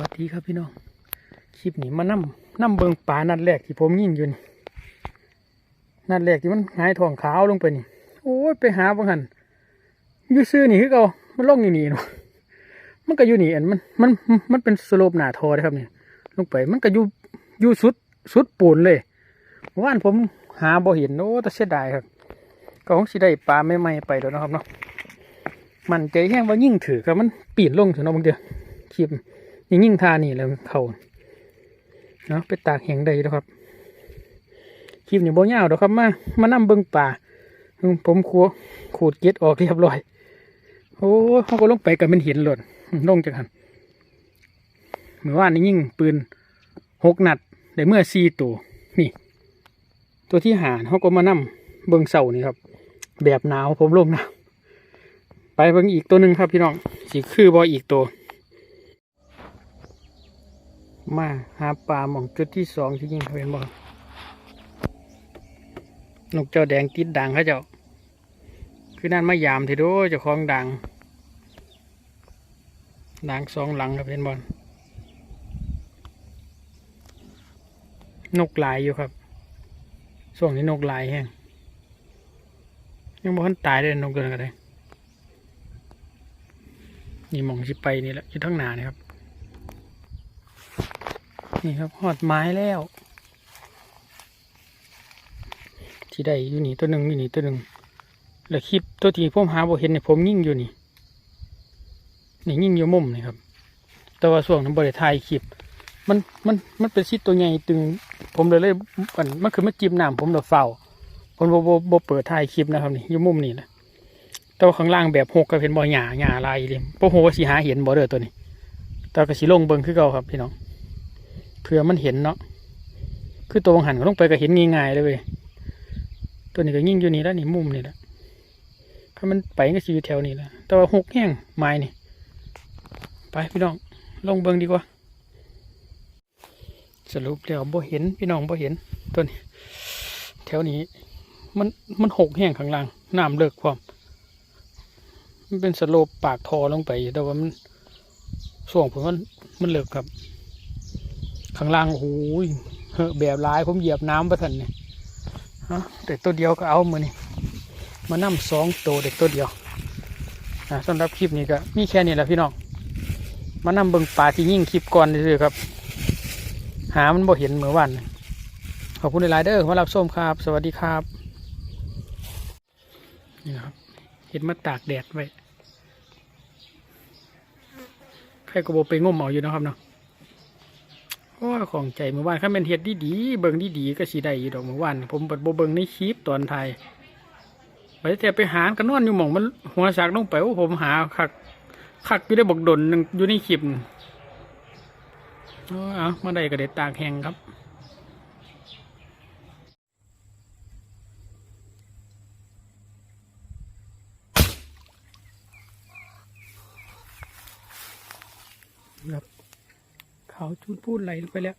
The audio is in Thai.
วัสดีครับพี่น้อง คลิปนี้มานั่นั่เบิงป่านัดแรกที่ผมยิงอยู่นี่ นัดแรกที่มันหายทองขาวลงไปนี่ โอ้ยไปหาบังหันอยู่ซื้อนี่คือเก่ามันลงอยู่นี่เนาะมันก็อยู่นี่อันมันมันมันเป็นสโลปหนาทอนะครับนี่ลงไปมันก็อยู่อยู่สุดสุดปูนเลยว่านผมหาบ่เห็นโอ้แต่เสียดายครับ ก็คงสิได้ปลาใหม่ๆไปแล้วนะครับเนาะมันใจแห้งว่ายิ่งถือครับมันปีนลงถึงเนาะบางเดียวคลิป ยิ่งยิ่งทานี่แล้วเขาเนาะไปตากแห้งได้แล้วครับคลิปนี้บ่ยาวดอกครับมามานั่เบิ่งป่าผมขัวขูดเก็ดออกเรียบร้อย โอ้เขาก็ลงไปกับมันห็นหล่นลงจากหันเหมือนว่านี่ยิ่งปืนหกนัดได้เมื่อสี่ตัวนี่ ตัวที่หาเขาก็มานั่เบิ่งเสานี่ครับ แบบหนาวผมลงนะไปเบิ่งอีกตัวหนึ่งครับพี่น้องสีคือบออีกตัว มาหาปลาหม่องจุดที่สองที่ยิงเขาเห็นบ่นกเจ้าแดงติดด่างเขาเจ้า คือนั่นมายามเถอะโดเจ้าของด่างด่างสองหลังครับเห็นบอลนกหลายอยู่ครับช่วงนี้นกหลายแห้งยังบ่ทันตายเลยนกตัวนั้นก็ได้นี่หมองสิไปนี่แหละอยู่ทั้งหนานี่ครับ นี่ครับหอดไม้แล้ว ที่ได้อยู่นี่ตัวหนึ่งอยู่นี่ตัวหนึ่งแล้วคลิปตัวที่ผมหาบ่เห็นเนี่ยผมยิ่งอยู่นี่นี่ยิ่งอยู่มุมนี่ครับ แต่ว่าส่วงนั้นบริถ่ายคลิป มันมันมันเป็นชิดตัวใหญ่ตึง ผมเลยเลยมันมันคือมันจิ้มน้ำผมเลยเฝ้าผมบ่บ่บ่เปิดถ่ายคลิปนะครับนี่อยู่มุมนี่นะแต่ว่าข้างล่างแบบหกก็เป็นบ่อหญ้าหญ้าลายเลยบ่ฮู้ว่าสิหาเห็นบ่เด้อตัวนี้แต่ก็สิลงเบิ่งคือเก่าครับพี่น้อง เผื่อมันเห็นเนาะคือตัววงหันก็ลงไปก็เห็นง่ายๆเลยเว้ยตัวนี้ก็ยิ่งอยู่นี่แล้วนี่มุมนี่แหละถ้ามันไปก็สิอยู่แถวนี้แหละแต่ว่าหกแห้งไม้นี่ไปพี่น้องลงเบิงดีกว่า สรุปแล้วบ่เห็นพี่น้องบ่เห็นตัวนี้ แถวนี้ มันมันหกแห้งข้างล่างน้ำเลิกความมันเป็นสโลปปากทอลงไปแต่ว่ามันส่วงผมมันมันเลิกครับ ข้างล่างโอ้โหยเหอะแบบร้ายผมเหยียบน้ำประทันเนี่ยฮะแต่ตัวเดียวก็เอามือนี่มานั่สองตัวเด็กตัวเดียวนะสำหรับคลิปนี้ก็มีแค่นี้แหละพี่น้องมานั่เบิ่งปลาที่ยิ่งคลิปก่อนเลยครับ หามันบ่เห็นเหมือนวันขอบคุณหลายเด้อมารับส้มครับ สวัสดีครับนี่ครับเห็นมาตากแดดไว้ใครก็บอกไปงมเอาอยู่นะครับเนาะ โอ้ของใจเมื่อวานข้าเป็นเห็ดดีๆเบิ่งดีๆก็สีได้อยู่ดอกเมื่อวานผมเปิดโบเบิ่งในคลิปตอนไทยไปแต่ไปหากันนอนอยู่หม่องมันหัวสากลงไปว่าผมหาคักคักอยู่ได้บอกดนหนึ่งอยู่ในคลิปน่ะโอ้ยเอามาได้ก็ได้ตากแห้งครับครับ ขาวจุดพูดไหลลงไปแล้ว